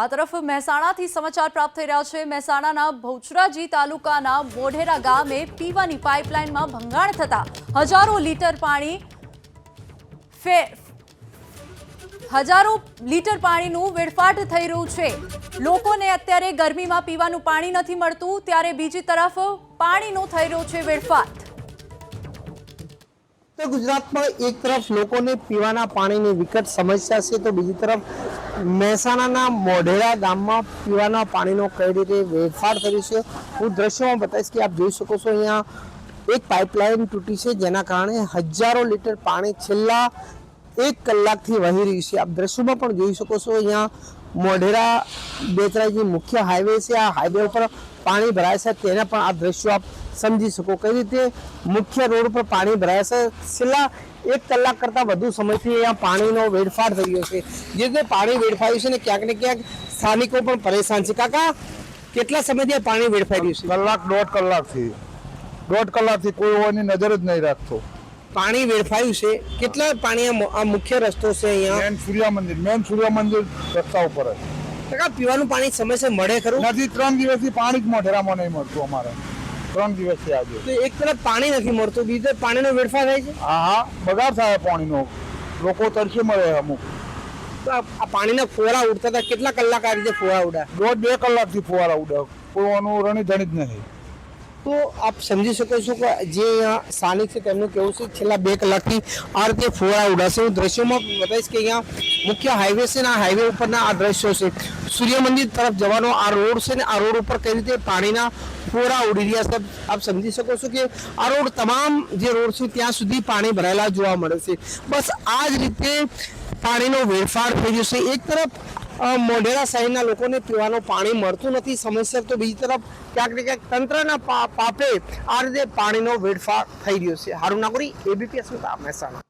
આ તરફ મહેસાણાથી સમાચાર પ્રાપ્ત થઈ રહ્યા છે. મહેસાણાના ભૌચરાજી તાલુકાના મોઢેરા ગામે પીવાની પાઇપલાઇનમાં ભંગાણ થતા હજારો લીટર પાણી હજારો લીટર પાણીનું વેડફાટ થઈ રહ્યું છે. લોકોને અત્યારે ગરમીમાં પીવાનું પાણી નથી મળતું, ત્યારે બીજી તરફ પાણીનો થઈ રહ્યો છે વેડફાટ. ગુજરાતમાં એક તરફ લોકોને પીવાના પાણીની વિકટ સમસ્યા છે, તો બીજી તરફ મહેસાણાના મોઢેરા ગામમાં પીવાના પાણીનો કઈ રીતે વેડફાટ થયો છે? હું દ્રશ્યમાં બતાવીશ કે આપ જોઈ શકો છો અહીંયા એક પાઇપલાઇન તૂટી છે, જેના કારણે હજારો લીટર પાણી છેલ્લા એક કલાકથી વહી રહ્યું છે. આપ દ્રશ્યોમાં પણ જોઈ શકો છો અહીંયા મોઢેરા બેતરાજી મુખ્ય હાઈવે છે. આ હાઈવે ઉપર પાણી ભરાય છે. તેના પણ આ દ્રશ્યો આપ સમજી શકો. કઈ રીતે મુખ્ય રોડ પર પાણી ભરાય છે? છેલ્લા એક કલાક કરતાં વધુ સમયથી અહીંયા પાણીનો વેડફાટ થઈ ગયો છે. જે રીતે પાણી વેડફાયું છે ને ક્યાંક ને ક્યાંક સ્થાનિકો પણ પરેશાન છે. કાકા કેટલા સમયથી પાણી વેડફાઈ રહ્યું છે? કલાક દોઢ કલાકથી. દોઢ કલાકથી કોઈ હોવાની નજર જ નહીં રાખતો. પાણી વેડફાયું છે? કેટલા પાણી આ મુખ્ય રસ્તો છે અહીંયા? મેન સૂર્ય મંદિર મેન સૂર્ય મંદિર રસ્તા ઉપર જ. કાકા પીવાનું પાણી સમયસર મળે ખરું? નથી ત્રણ દિવસથી પાણી જ મોઢેરામાં નહીં મળતું અમારે. ત્રણ દિવસથી આજે. તો એક તરફ પાણી નથી મળતું બીજી તરફ પાણીનો વેડફા થાય છે? હા હા બગાડ થાય પાણીનો. લોકો તરસી મળે અમુક. તો આ આ પાણીના ફુવારા ઉડતા હતા કેટલા કલાક આ રીતે ફુવારા ઉડા દોઢ બે કલાકથી ફુવારા ઉડે કોઈનું રણીધણી જ નથી તો આપ સમજી શકો છો કે જે અહીંયા સ્થાનિક છે તેમનું કેવું છે છેલ્લા બે કલાકથી આ રીતે ફુવારા ઉડાશે હું દ્રશ્યોમાં બતાવીશ કે અહીંયા મુખ્ય હાઈવે છે ને આ હાઈવે ઉપરના આ દ્રશ્યો છે. સૂર્ય મંદિર તરફ જવાનો આ રોડ છે ને આ રોડ ઉપર કઈ રીતે પાણીના ફોરા ઉડી રહ્યા છે. આપ સમજી શકો છો કે આ રોડ તમામ જે રોડ છે ત્યાં સુધી પાણી ભરાયેલા જોવા મળે છે. બસ આ જ રીતે પાણીનો વેડફાર થઈ રહ્યો છે. એક તરફ મોઢેરા શહેરના લોકોને પીવાનું પાણી મળતું નથી. સમસ્યા તો બીજી તરફ ક્યાંક ને ક્યાંક તંત્રના પાપે આ રીતે પાણીનો વેડફાર થઈ રહ્યો છે. હારું નાગરી એબીપીએસ મહેસાણા.